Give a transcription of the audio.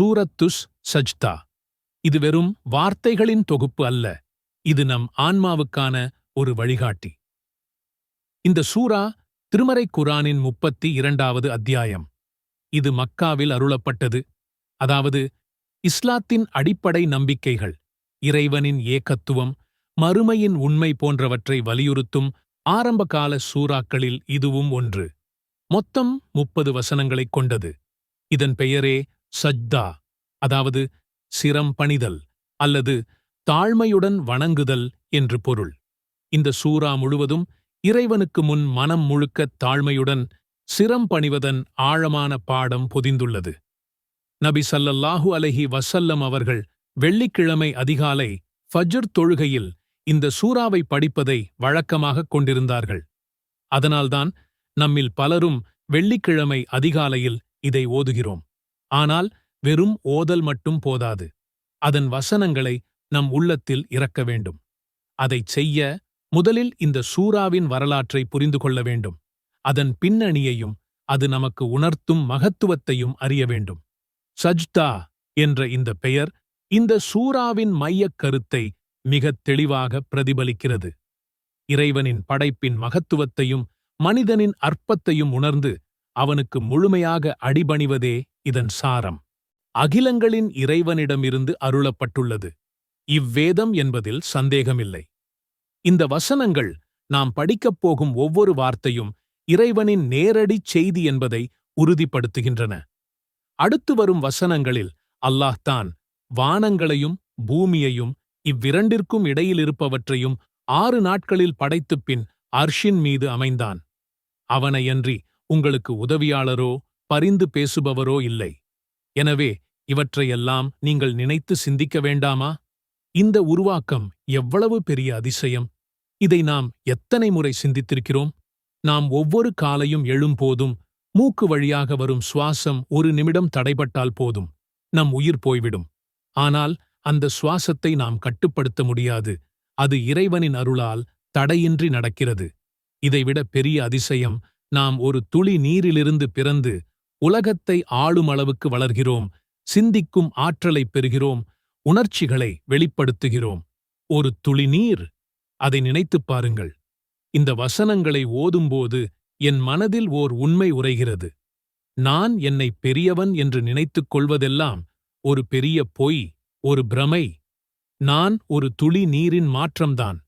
சூரத்துஸ் சஜ்தா. இது வெறும் வார்த்தைகளின் தொகுப்பு அல்ல. இது நம் ஆன்மாவுக்கான ஒரு வழிகாட்டி. இந்த சூரா திருமறை குரானின் முப்பத்தி இரண்டாவது அத்தியாயம். இது மக்காவில் அருளப்பட்டது. அதாவது இஸ்லாத்தின் அடிப்படை நம்பிக்கைகள் இறைவனின் ஏகத்துவம் மறுமையின் உண்மை போன்றவற்றை வலியுறுத்தும் ஆரம்பகால சூறாக்களில் இதுவும் ஒன்று. மொத்தம் முப்பது வசனங்களைக் கொண்டது. இதன் பெயரே சஜ்தா அதாவது சிரம் பணிதல் அல்லது தாழ்மையுடன் வணங்குதல் என்று பொருள். இந்த சூரா முழுவதும் இறைவனுக்கு முன் மனம் முழுக்க தாழ்மையுடன் சிரம் பணிவதன் ஆழமான பாடம் பொதிந்துள்ளது. நபி சல்லல்லாஹு அலஹி வசல்லம் அவர்கள் வெள்ளிக்கிழமை அதிகாலை ஃபஜ்ர் தொழுகையில் இந்த சூறாவை படிப்பதை வழக்கமாகக் கொண்டிருந்தார்கள். அதனால்தான் நம்மில் பலரும் வெள்ளிக்கிழமை அதிகாலையில் இதை ஓதுகிறோம். ஆனால் வெறும் ஓதல் மட்டும் போதாது. அதன் வசனங்களை நம் உள்ளத்தில் இறக்க வேண்டும். அதைச் செய்ய முதலில் இந்த சூறாவின் வரலாற்றை புரிந்து கொள்ள வேண்டும். அதன் பின்னணியையும் அது நமக்கு உணர்த்தும் மகத்துவத்தையும் அறிய வேண்டும். சஜ்தா என்ற இந்த பெயர் இந்த சூறாவின் மையக் கருத்தை மிகத் தெளிவாக பிரதிபலிக்கிறது. இறைவனின் படைப்பின் மகத்துவத்தையும் மனிதனின் அற்பத்தையும் உணர்ந்து அவனுக்கு முழுமையாக அடிபணிவதே இதன் சாரம். அகிலங்களின் இறைவனிடமிருந்து அருளப்பட்டுள்ளது. இவ்வேதம் என்பதில் சந்தேகமில்லை. இந்த வசனங்கள் நாம் படிக்கப் போகும் ஒவ்வொரு வார்த்தையும் இறைவனின் நேரடிச் செய்தி என்பதை உறுதிப்படுத்துகின்றன. அடுத்து வரும் வசனங்களில் அல்லாஹ் தான் வானங்களையும் பூமியையும் இவ்விரண்டிற்கும் இடையிலிருப்பவற்றையும் ஆறு நாட்களில் படைத்துப் பின் அர்ஷின் மீது அமைந்தான். அவனையன்றி உங்களுக்கு உதவியாளரோ பரிந்து பேசுபவரோ இல்லை. எனவே இவற்றையெல்லாம் நீங்கள் நினைத்து சிந்திக்க வேண்டாமா? இந்த உருவாக்கம் எவ்வளவு பெரிய அதிசயம்! இதை நாம் எத்தனை முறை சிந்தித்திருக்கிறோம்? நாம் ஒவ்வொரு காலையும் எழும்போதும் மூக்கு வழியாக வரும் சுவாசம் ஒரு நிமிடம் தடைபட்டால் போதும். நம் உயிர் போய்விடும். ஆனால் அந்த சுவாசத்தை நாம் கட்டுப்படுத்த முடியாது. அது இறைவனின் அருளால் தடையின்றி நடக்கிறது. இதைவிட பெரிய அதிசயம் நாம் ஒரு துளி நீரிலிருந்து பிறந்து உலகத்தை ஆளும் அளவுக்கு வளர்கிறோம் சிந்திக்கும் ஆற்றலைப் பெறுகிறோம் உணர்ச்சிகளை வெளிப்படுத்துகிறோம். ஒரு துளி நீர். அதை நினைத்துப் பாருங்கள். இந்த வசனங்களை ஓதும்போது என் மனதில் ஓர் உண்மை உரைகிறது. நான் என்னை பெரியவன் என்று நினைத்துக் கொள்வதெல்லாம் ஒரு பெரிய பொய் ஒரு பிரமை. நான் ஒரு துளி நீரின் மாற்றம்தான்.